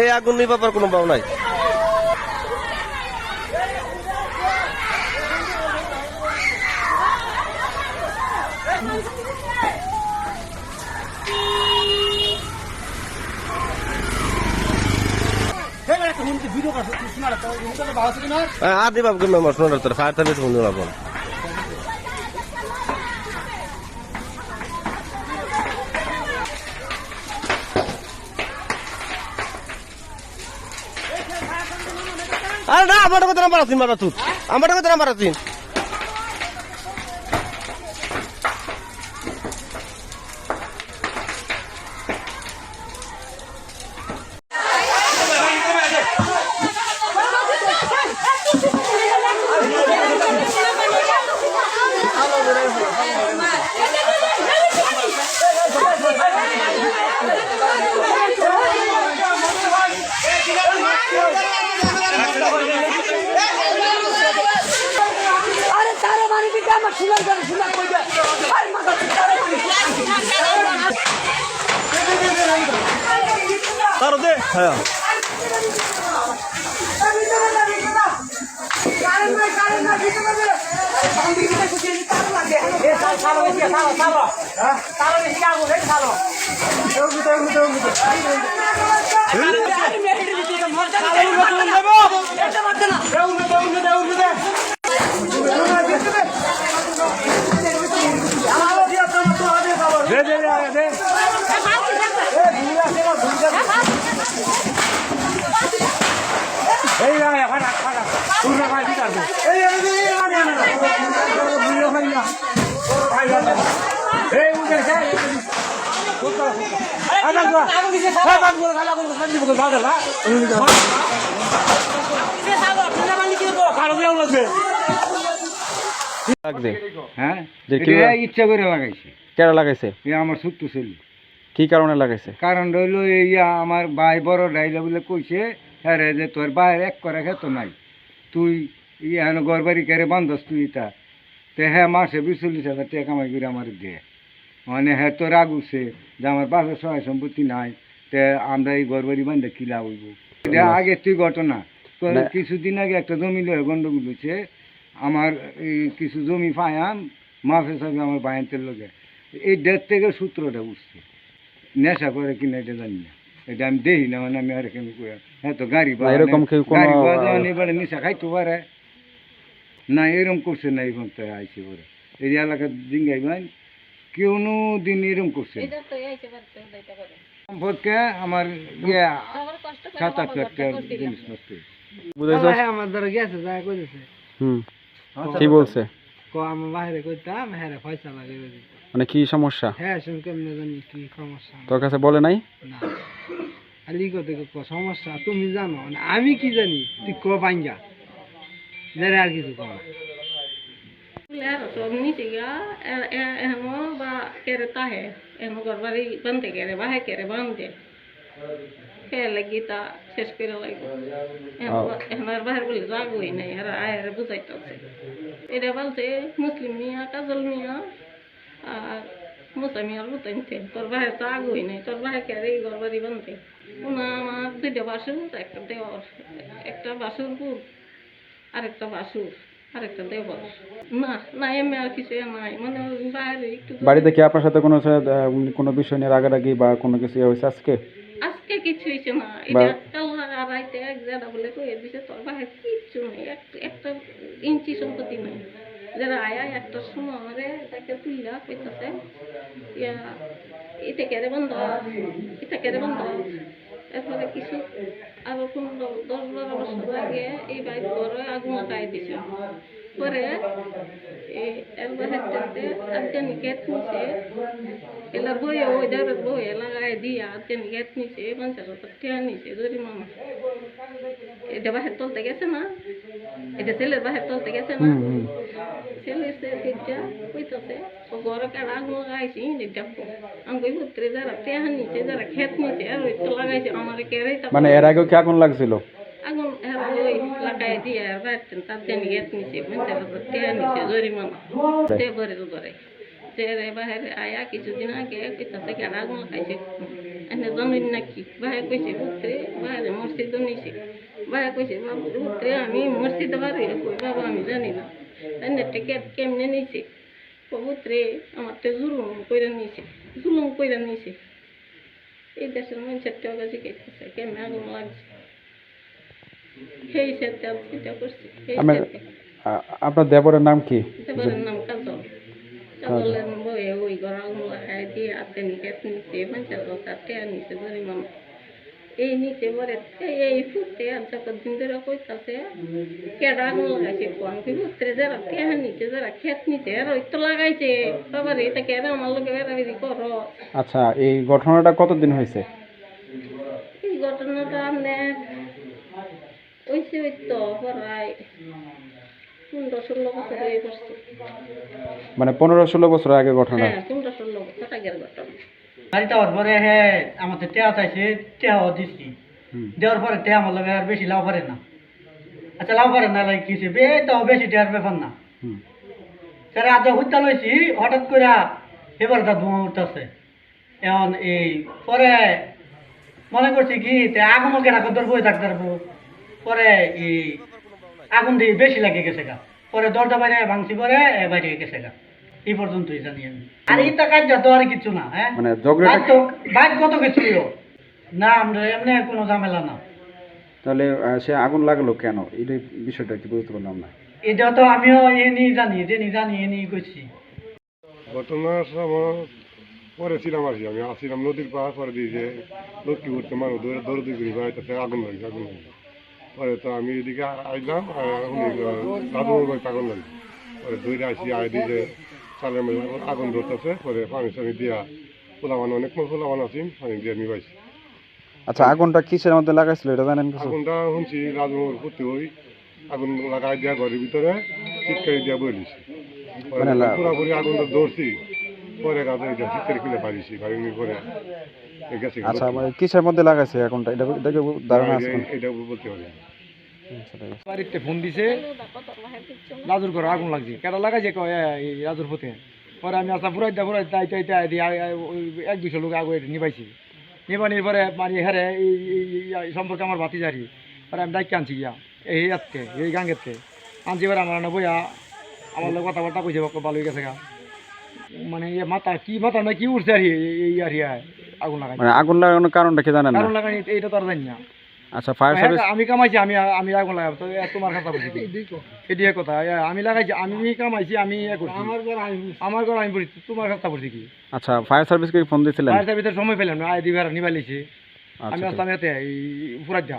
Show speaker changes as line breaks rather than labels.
এই আগুন নিবাবার কোনো বাউ নাই।
এই একটা মনে ভিডিও করছে শোনা তো এটা
আরে না আমার কথা নাম্বার আছিস মারা তুই আমার কথা নাম্বার আছিস
আরে তারে মানে দিতে আমার সুলার করে সুলার কইবে আরে মাথা তারে
দে। হ্যাঁ।
কারণ নাই কারণ নাই দিতে পারবে বান্দি দিতে কুচিয়ে দিতে তার লাগে এ সাল সাল হইছে সাল সাল হ্যাঁ সাল হইছে আগো রে সাল এও গুতে গুতে গুতে এটা মারতে না এও গুতে গুতে এও গুতে আমারও দিয়া তো তো আদে খাব দে দে দে এ দুনিয়া সেবা দুনিয়া এই না খানা খানা পুরো খাই দিতে আছে এই এই এই না না না বুঝলো খাই না খাই না এই উঠে খাই আদা গো আদা গো খালা গো খালি বল দাদা না সে সাগর তুই মানে কি করব কারও দেও লাগবে
লাগবে
হ্যাঁ
যে কি-
এটা ইচ্ছা করে লাগাইছে
কেন লাগাইছে
এ আমার ছোট্ট ছেলে
কি কারণে লাগাইছে
কারণ রইল এই আমার ভাই বড় ডাইলা বলে কইছে হ্যাঁ রে যে তোর বাইরে এক করে খেতো নাই তুই ইহান ঘর বাড়ি কেড়ে বান্ধস তুই তা। তে হ্যাঁ মাসে বিশ চল্লিশ হাজার টাকা কামাই করে আমার দে। মানে হ্যাঁ তোর আগুছে যে আমার বাসার সহায় সম্পত্তি নাই। তে আমরা এই ঘর বাড়ি বান্ধে কি লাভ হইব? এটা আগে তুই ঘটনা। কিছুদিন আগে একটা জমি লয়ে গন্ডগোল হয়েছে। আমার কিছু জমি পায়াম মাফে সবে আমার বায়ান্তের লোকে এই ডেট থেকে সূত্রটা উঠছে। নেশা করে কিনা এটা জানি না। এটা আমি দেখি না মানে আমি আর এখানে কই হ্যাঁ তো গাড়ি
এরকম
গাড়ি নেশা খাইতে পারে। না এরম করছে না এখন তো আইসে পরে এই এলাকার জিঙ্গাইবেন কেউ দিন এরকম করছে সম্পর্কে আমার ইয়ে সাত আট লাখ জিনিস নষ্ট
আমার দ্বারা গেছে যা কইছে
হুম। কি বলছে?
কো আমি বাইরে কইতাম হ্যাঁ
মানে কি সমস্যা?
হ্যাঁ শুন কেমনে জানি কি সমস্যা।
তোর কাছে বলে নাই?
না। কত সমস্যা তুমি জানো না আমি কি জানি তুই ক পাইঙ্গা যারা আর কিছু
Claro, সব নিচে গিয়া এ- এ- এখনও বা কেরে তাহে এখনও ঘরবাড়ি বানতে কেরে বাহে কেরে বানতে কে লাগি তা শেষ করে লাগবে আর বাহির বলে যাগই নাই আর আয়ের বুঝাইতেছে এটা বলছে মুসলিম মিয়া কাজল মিয়া আর মুসা মিয়ার বুঝাইতে তোর বাহির তো আগুই নাই তোর বাহে কেরে ঘরবাড়ি বানতে উনা আমার দুইটা বাসুর একটা দেওয়ার একটা বাসুর পুর আরেকটা বাসুর আরেকটা দেবর। না না এমনি আর কিছু নাই। মানে বাইরে একটু
বাড়িতে কি আপনার সাথে কোনো কোনো বিষয় নিয়ে রাগারাগি বা কোনো কিছু ইয়ে হয়েছে আজকে?
আজকে কিছু হয়েছে না। এটা কাল রাইতে এক জায়গা বলে কয়ে দিছে তোর বাইরে কিচ্ছু নেই। এক- একটা ইঞ্চি সম্পত্তি নাই। যারা আয়া একটা সময় আমারে তাকে তুইলা কইতাছে ইয়া এটা কেড়ে বন্ধ এটা কেড়ে বন্ধ। এরপরে কিছু আরও পনেরো, দশ বারো বছর আগে এই বাইক বড় আগুন লাগাই দিছে। পরে এই এরপরে হাতে আফগানি গেট নিছে বইয়ে ওই দাঁড়ের বইয়ে লাগাই দিয়া গেট নিছে পঞ্চাশ হাজার টাকা নিছে জরিমানা এটা বাহের তলতে গেছে না এটা ছেলের বাহের তলতে গেছে না ছেলে সে দিকটা কইতাছে ও ঘরে কাড়া আগুন লাগাইছি দেখো আমি কই পুত্রে যারা টেহা নিছে যারা খেত নিছে আর ওই তো লাগাইছে আমার কেড়ে
মানে এর আগেও কি আগুন লাগছিল
আগুন আর ওই লাগাই দিয়ে তার জন্য গেত নিছে পঞ্চাশ হাজার টেহা নিছে জরিমানা সে ভরে ধরে যে রে বাহিরে আয়া কিছুদিন আগে কইতাছে কেন আগুন লাগাইছে এনে জানেন নাকি বাহে কইছে পুত্রে বাহিরে মসজিদ নিছে বাহে কইছে বাবু পুত্রে আমি মসজিদ বাড়ি কই বাবা আমি জানি না এনে টেকে কেমনে নিছে পুত্রে আমার তো জুলুম কইরা নিছে জুলুম কইরা নিছে এই দেশের মানুষের টাকা জিজ্ঞাসা কেমনে আগুন লাগছে সেই সাথে চিন্তা করছি
আপনার দেবরের নাম কি
দেবরের নাম কাজল কাজলের বয়ে ওই গরম লাগাই দিয়ে হাতে নিকে নিচে পঞ্চাশ হাজার টাকা নিচে জরিমানা এই নিচে পরে এই এই ফুটতে আর যখন দিন ধরে কইতাছে কেডা আগুন লাগাইছে কোন কি ফুটতে যারা নিচে যারা খেত নিচে আর ওই তো লাগাইছে বাবার এটা কেন আমার লোকে বেড়াবেড়ি করো
আচ্ছা এই ঘটনাটা কতদিন হয়েছে
এই ঘটনাটা আপনার ওইসে ওই তো প্রায় পনেরো ষোলো বছর হয়ে পড়ছে
মানে পনেরো ষোলো বছর আগে ঘটনা?
হ্যাঁ পনেরো ষোলো বছর আগের ঘটনা।
পরে হ্যাঁ আমাদের টেহা চাইছে দিচ্ছি। দেওয়ার পরে টেহা আমার লাগে আর বেশি লাভ পারে না। আচ্ছা লাভ পারে না লাগে কিছু বে বেশি টেহার ব্যাপার না। আজ হত্যা লইছি হঠাৎ করে এবার তা ধোঁয়া উঠতেছে। এখন এই পরে মনে করছি কি তে আগুনও কেনা কত বই থাকতে পারব। পরে এই আগুন দিয়ে বেশি লাগে গেছে গা। পরে দরজা বাইরে ভাঙছি পরে বাইরে গেছে গা। এই পর্যন্তই জানি আমি। আর ইটা কাজ তো আর কিছু না হ্যাঁ?
মানে ঝগড়াটা
বাইর কত কিছু না আমরা এমনি কোনো ঝামেলা না।
তাহলে সে আগুন লাগল কেন? এই বিষয়টা কি বুঝতে পারলাম না।
এটা তো আমিও এ নিয়ে জানি যে নিয়ে জানি এ নিয়ে করছি
ঘটনার সময় পরে ছিলাম আর কি আমি আসছিলাম নদীর পাহাড় পরে দিয়ে যে লক্ষ্মীপুর তো মানুষ দৌড়ে দৌড়ি করি বাড়িতে আগুন লাগছে আগুন লাগছে পরে তো আমি এদিকে আসলাম আর উনি দাদু ভাই আগুন লাগছে পরে দৌড়ে আসি আয় দিয়ে চালের মধ্যে আগুন ধরতেছে পরে পানি টানি দিয়া পোলাবান অনেক পোলাবান আছি পানি দিয়ে নিবাইছি।
আচ্ছা আগুনটা কিসের মধ্যে লাগাইছিল এটা জানেন কিছু?
আগুনটা শুনছি রাজমোহর করতে ওই আগুন লাগাই দিয়া ঘরের ভিতরে চিৎকারি দিয়া বলিছি
মানে
পুরাপুরি আগুনটা ধরছি পরে এটা চিৎকারি খুলে পারিছি পারিনি পরে।
আচ্ছা মানে কিসের মধ্যে লাগাইছে আগুনটা এটা এটাকে ধারণা আছে
এটা বলতে না।
আচ্ছা।
বাড়িতে ফোন দিছে রাজুর ঘরে আগুন লাগছে। কেটা লাগাইছে? রাজুর পথে। পরে আমি আসা দা তাই তাই তাই এক দুশো লোক নিবাইছি নিবানির পরে মানে হেরে এই এই- এই- এই সম্পর্কে আমার ভাতি জারি পরে আমি ডাইকে আনছি গিয়া এই আজকে এই গাঙ্গেতে আনছি এবার আমার না বইয়া আমার লোক কথাবার্তা কইছে ভালো হয়ে গেছে গা। মানে মাথা কি মাথা না কি উঠছে আর এই- আর আগুন লাগাই।
মানে আগুন লাগানোর কারণটা কি জানেন না?
লাগানি এইটা তো আর জানি না।
আচ্ছা ফায়ার
হ্যাঁ,
সার্ভিস
আমি কামাইছি আমি আমি আগুন লাগাবো তো তোমার কথা বলছি এদিকে কথা। আমি লাগাইছি আমি কামাইছি আমি ইয়ে করছি। আমার ঘর আমি পড়ছি তোমার কথা বলছি কি?
আচ্ছা ফায়ার সার্ভিসকে ফোন দিয়েছিলেন
ফায়ার সার্ভিসের সময় পেলাম না আয় দিবার নিবালিছি। আমি
আচ্ছা
আসলাম এতে এই পুরা যা